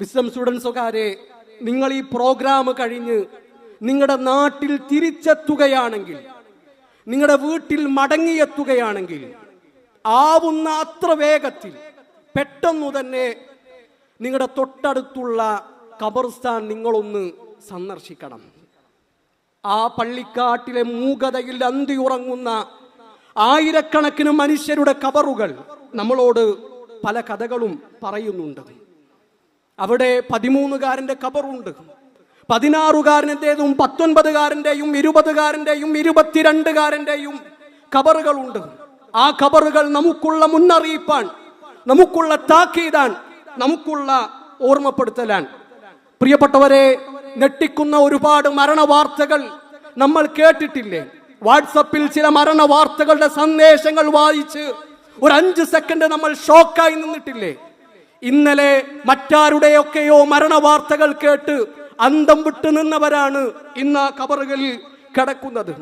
Wisdom സ്റ്റുഡൻസുകാരെ നിങ്ങൾ ഈ programme കഴിഞ്ഞ് നിങ്ങളുടെ നാട്ടിൽ തിരിച്ചെത്തുകയാണെങ്കിൽ നിങ്ങളുടെ വീട്ടിൽ മടങ്ങിയെത്തുകയാണെങ്കിൽ ആവുന്ന അത്ര വേഗത്തിൽ പെട്ടെന്നു തന്നെ നിങ്ങളുടെ തൊട്ടടുത്തുള്ള കബർസ്ഥാൻ നിങ്ങളൊന്ന് സന്ദർശിക്കണം. ആ പള്ളിക്കാട്ടിലെ മൂകതയിൽ അന്തിയുറങ്ങുന്ന ആയിരക്കണക്കിന് മനുഷ്യരുടെ കബറുകൾ നമ്മളോട് പല കഥകളും പറയുന്നുണ്ട്. അവിടെ പതിമൂന്നുകാരന്റെ കബറുണ്ട്. പതിനാറുകാരന്റെതും പത്തൊൻപതുകാരന്റെയും ഇരുപതുകാരന്റെയും ഇരുപത്തിരണ്ടുകാരന്റെയും കബറുകളുണ്ട്. ആ കബറുകൾ നമുക്കുള്ള മുന്നറിയിപ്പാൻ നമുക്കുള്ള താക്കീതാൻ നമുക്കുള്ള ഓർമ്മപ്പെടുത്തലാൻ. പ്രിയപ്പെട്ടവരെ ഞെട്ടിക്കുന്ന ഒരുപാട് മരണവാർത്തകൾ നമ്മൾ കേട്ടിട്ടില്ലേ? വാട്സപ്പിൽ ചില മരണവാർത്തകളുടെ സന്ദേശങ്ങൾ വായിച്ച് ഒരു അഞ്ച് സെക്കൻഡ് നമ്മൾ ഷോക്കായി നിന്നിട്ടില്ലേ? ഇന്നലെ മറ്റാരുടെയൊക്കെയോ മരണവാർത്തകൾ കേട്ട് അന്തം വിട്ടു നിന്നവരാണ് ഇന്ന് ആ കബറുകളിൽ കിടക്കുന്നത്.